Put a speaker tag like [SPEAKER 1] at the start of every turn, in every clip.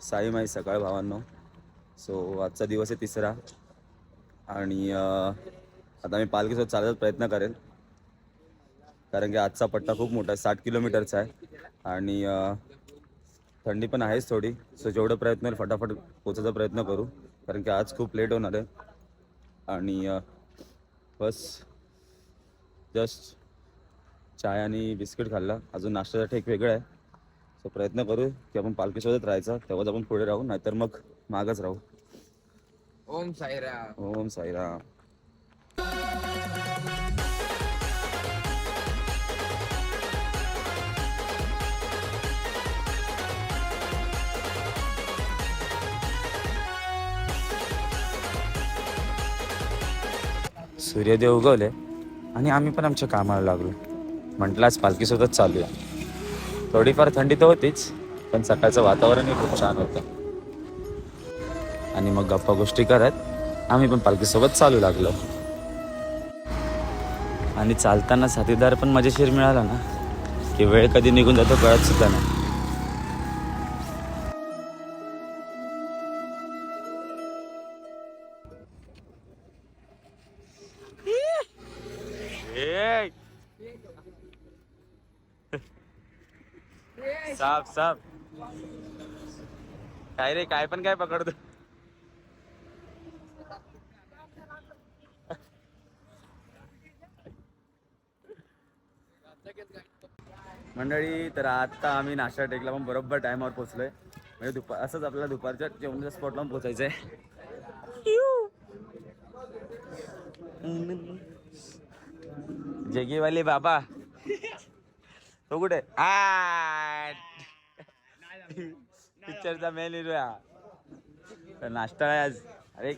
[SPEAKER 1] साई माई सकाळ भावांनो. सो आजचा दिवस आहे तिसरा. आणि आता मी पालखीसोबत चालायचा प्रयत्न करेन कारण की आजचा पट्टा खूप मोठा आहे साठ किलोमीटरचा आहे. आणि थंडी पण आहेच थोडी. सो जेवढं प्रयत्न होईल फटाफट पोचायचा प्रयत्न करू. कारण की आज खूप लेट होणार आहे. आणि बस. जस्ट चाय आणि बिस्किट खाल्ला. अजून नाश्त्याचा ठेक वेगळा आहे. सो प्रयत्न करू की आपण पालखीसोबत राहायचा. तेव्हाच आपण पुढे राहू नाहीतर मग मागच राहू.
[SPEAKER 2] ओम साईराम.
[SPEAKER 1] ओम साईराम. सूर्यदेव उगवले. आणि आम्ही पण आमच्या कामाला लागलो. म्हटलं आज पालखीसोबत चालूया. थोडीफार थंडी तर होतीच पण सकाळचं वातावरणही खूप छान होतं. आणि मग गप्पा गोष्टी करत आम्ही पण पालखीसोबत चालू लागलो. आणि चालताना साथीदार पण मजेशीर मिळाला ना की वेळ कधी निघून जातो कळत सुद्धा नाही. साप साप काय रे काय पण काय पकडतो. मंडळी तर आता आम्ही नाश्ता टेकला पण बरोबर टायमावर पोहोचलोय. म्हणजे दुपार असंच आपल्याला दुपारच्या जेवणाच्या स्पॉटला आहे जगीवाले बाबा. तो कुठे? पिक्चरचा मेन हिरो तर नाश्ता आहे आज. अरे.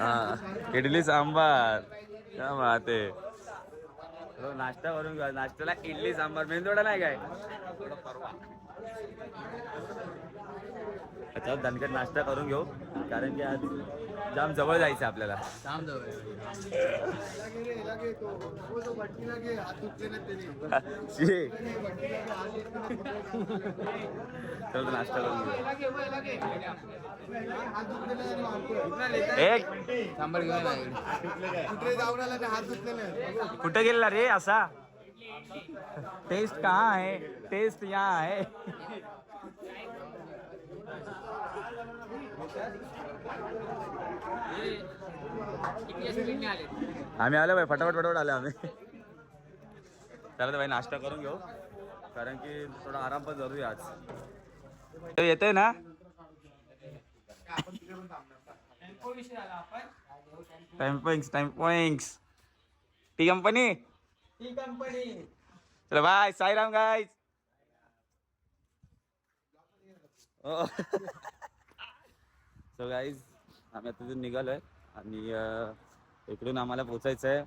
[SPEAKER 1] हा. इडली सांबार. काय बात हो, नाश्ता करून घेऊ नाश्त्याला इडली सांबार. मेंदोडा नाही काय? परवा दणकट नाश्ता करून घेऊ. कारण की आज जाम जवळ जायचं आपल्याला.
[SPEAKER 2] जवळ.
[SPEAKER 1] चल नाश्ता करून एक.
[SPEAKER 2] सांबार घेऊन ये. माझ्याकडे
[SPEAKER 1] कुठे गेला रे असा? टेस्ट कहाँ आहे? टेस्ट यहाँ आहे. आम्ही आलो भाई फटाफट फटाफट आलो आम्ही. चला तर भाई नाश्ता करून घेऊ. कारण की थोडा आराम पण जरूरी आज. येतोय ना? टाइम पॉइंट्स टाइम पॉइंट्स टी कंपनी चलो bye Sairam guys so guys आम्ही आता तिथून निघालोय आणि इकडून आम्हाला पोचायचं आहे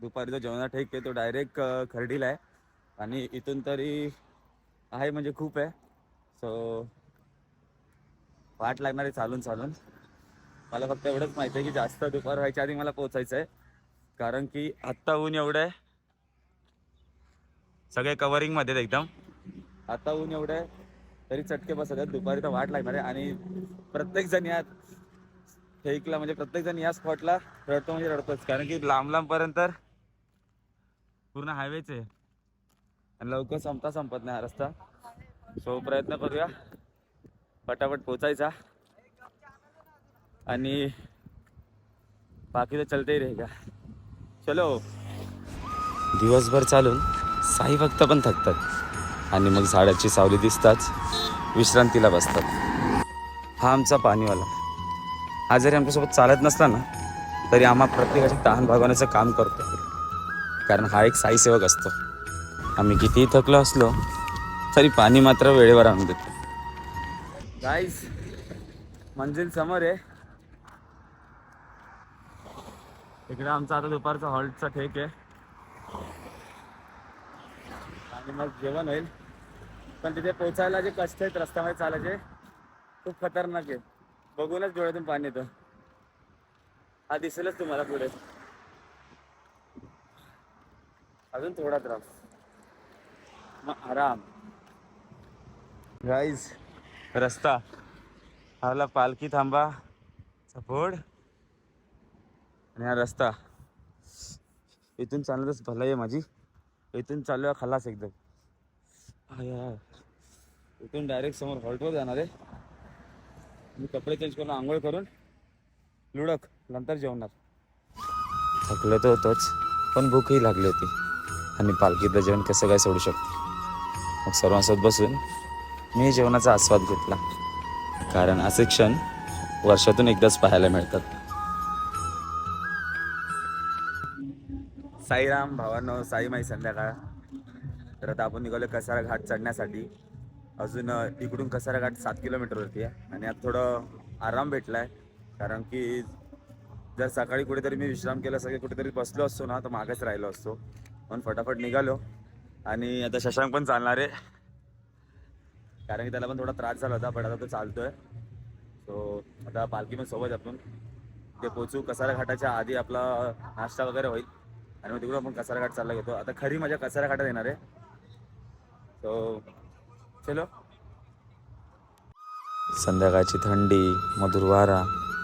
[SPEAKER 1] दुपारी जो जेवणा ठेक आहे तो डायरेक्ट खर्डीला आहे. आणि इथून तरी आहे म्हणजे खूप आहे. सो वाट लागणार आहे चालून चालून. मला फक्त एवढंच माहिती आहे की जास्त दुपार व्हायच्या आधी मला पोचायचं आहे कारण की आत्ता ऊन एवढं आहे. सगळे कवरिंगमध्ये एकदम. आता ऊन एवढं आहे. तरी चटके बसत आहेत दुपारी तर वाट लागणार आहे. आणि प्रत्येक जण या फेकला म्हणजे प्रत्येक जण या स्पॉटला रडतो म्हणजे रडतोच. कारण की लांब लांब पर्यंत पूर्ण हायवेच आहे. आणि लवकर संपता संपत नाही हा रस्ता. सो प्रयत्न करूया. पटापट पोचायचा. आणि बाकी तर चलते रे का चलो. दिवसभर चालून साई भक्त पण थकतात. आणि मग झाडाची सावली दिसताच. विश्रांतीला बसतात. हा आमचा पाणीवाला. हा जरी आमच्यासोबत चालत नसला ना तरी आम्हा प्रत्येकाची तहान भागवण्याचं काम करतो. कारण हा एक साईसेवक असतो. आम्ही कितीही थकलो असलो तरी पाणी मात्र वेळेवर आणून देतो. गाईज मंजिल समोर आहे. इकडे आमचा आता दुपारचा हॉल्टचा ठेक आहे. आणि मग जेवण होईल. पण तिथे पोचायला जे कष्ट आहेत रस्त्यामध्ये चालायचे खूप खतरनाक आहे बघूनच डोळ्यातून पाणी येतं. हा दिसेलच तुम्हाला पुढे. अजून थोडा त्रास. मग आराम. गाईज रस्ता. हवला पालखी थांबा. सपोर्ट. आणि हा रस्ता. इथून चालतच भला आहे माझी. इथून चालू आहे खलास एकदम. इथून डायरेक्ट समोर हॉल्टवर जाणार आहे. मी कपडे चेंज करून आंघोळ करून लुडक नंतर जेवणार. थकलो तर होतोच पण भूकही लागली होती. आणि पालखीतलं जेवण कसं काय सोडू शकतो? मग सर्वांसोबत बसून मी जेवणाचा आस्वाद घेतला. कारण असे क्षण वर्षातून एकदाच पाहायला मिळतात. साईराम भावांनो साईमाई संध्याकाळ. तर आता आपण निघालो कसारा घाट चढण्यासाठी. अजून इकडून कसारा घाट सात किलोमीटरवरती आहे. आणि आता थोडं आराम भेटला आहे कारण की जर सकाळी कुठेतरी मी विश्राम केला सगळे कुठेतरी बसलो असतो ना तर मागेच राहिलो असतो. म्हणून फटाफट निघालो. आणि आता शशांक पण चालणार आहे. कारण की त्याला पण थोडा त्रास झाला होता पण आता तो चालतोय. सो आता पालखी पण सोबत आपण. ते पोचू कसारा घाटाच्या आधी आपला नाश्ता वगैरे होईल. आणि मग तिकडून आपण कसारा घाट चालला घेतो. आता खरी मजा कसारा घाटात येणार आहे. सो चलो. संध्याकाळची थंडी मधुर वारा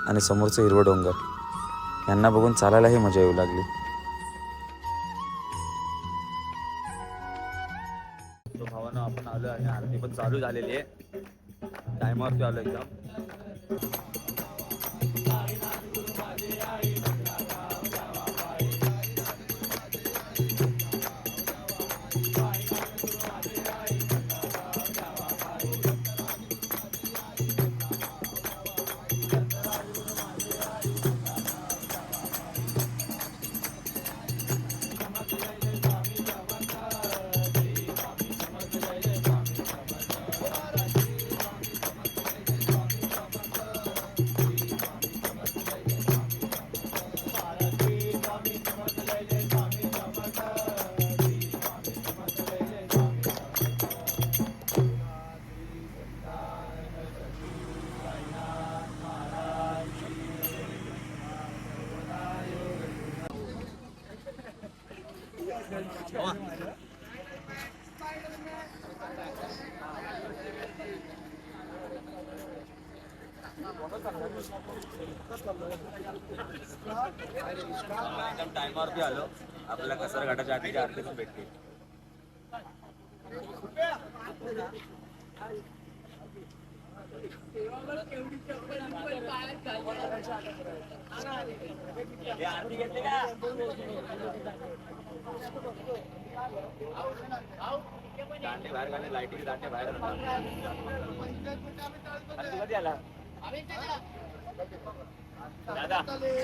[SPEAKER 1] आणि समोरचं हिरवं डोंगर. यांना बघून चालायलाही मजा येऊ लागली. तो भावानं आपण आलो आणि आरती पण चालू झालेली आहे. टायमावरती आलो एकदम. एकदम टायमावरती आलो. आपल्याला कसारा घाटाच्या आधीच्या आरती पण भेटली. आरती घेतली का? दांडे बाहेर काढले लाईटिंग दांडे बाहेर आला? दादा
[SPEAKER 3] तुला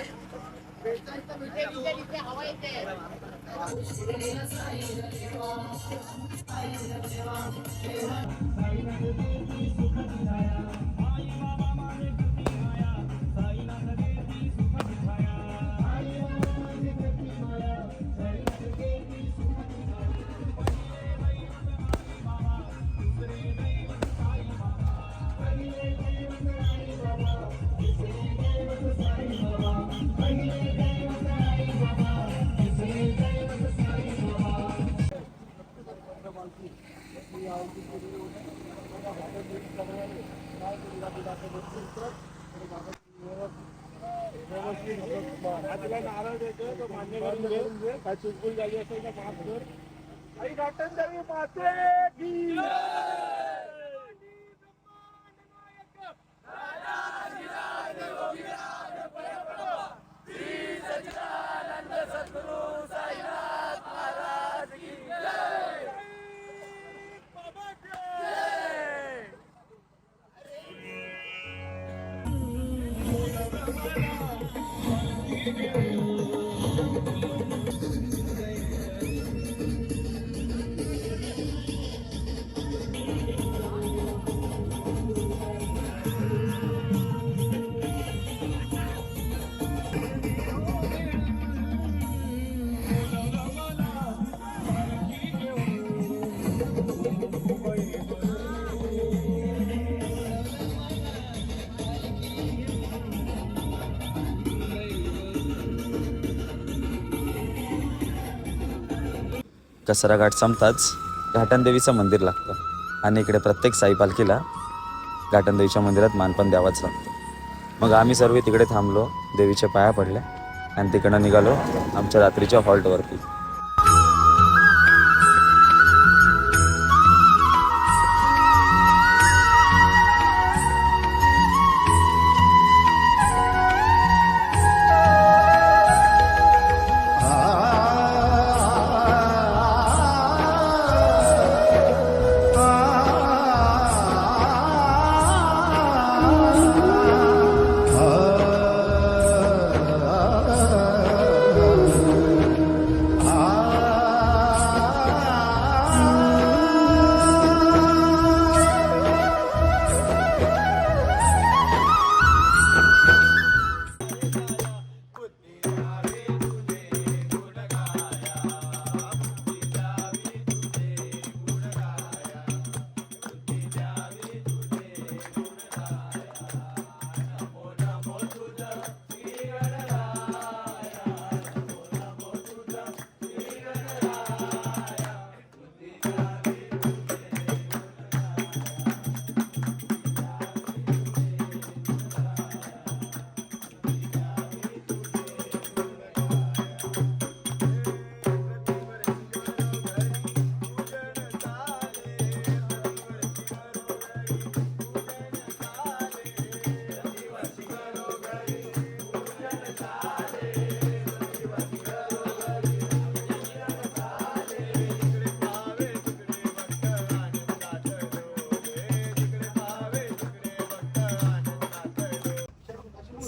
[SPEAKER 3] नारळ तो झाली असेल तर माफ कर. आई घाटन देवी माते.
[SPEAKER 1] कसारा घाट संपताच घाटनदेवीचं मंदिर लागतं. आणि इकडे प्रत्येक साई पालखीला घाटनदेवीच्या मंदिरात मानपण द्यावाच लागतं. मग आम्ही सर्व तिकडे थांबलो देवीच्या पाया पडल्या आणि तिकडं निघालो आमच्या रात्रीच्या हॉल्टवरती.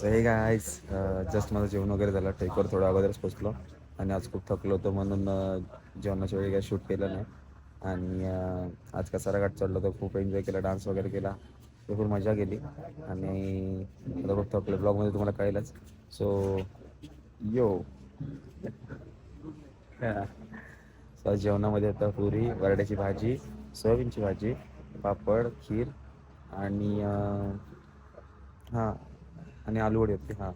[SPEAKER 1] सो हे गायस जस्ट माझं जेवण वगैरे झालं. टेकवर थोडं अगोदरच पोचलो. आणि आज खूप थकलो होतो म्हणून uh, जेवणाच्या वेळी काही शूट केलं नाही. आणि अं, आज कसारा घाट चढलो तर खूप एन्जॉय केला डान्स वगैरे केला. भरपूर मजा केली. आणि आता खूप थकलो ब्लॉगमध्ये तुम्हाला कळेलच. सो यो सो आज जेवणामध्ये होतं पुरी वरड्याची भाजी सोयाबीनची भाजी पापड खीर आणि uh, हां. आणि आलू वडी होती हां.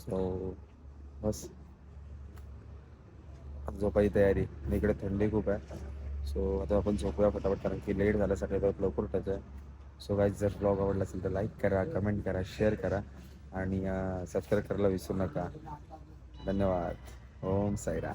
[SPEAKER 1] सो बस. झोपायची तयारी. आणि इकडे थंडी खूप आहे. सो आता आपण झोपूया फटाफट कारण की लेट झालं सकाळी तर लवकर उठायचं आहे. सो गाईज जर ब्लॉग आवडला असेल तर लाईक करा कमेंट करा शेअर करा. आणि सबस्क्राईब करायला विसरू नका. धन्यवाद. ओम साईरा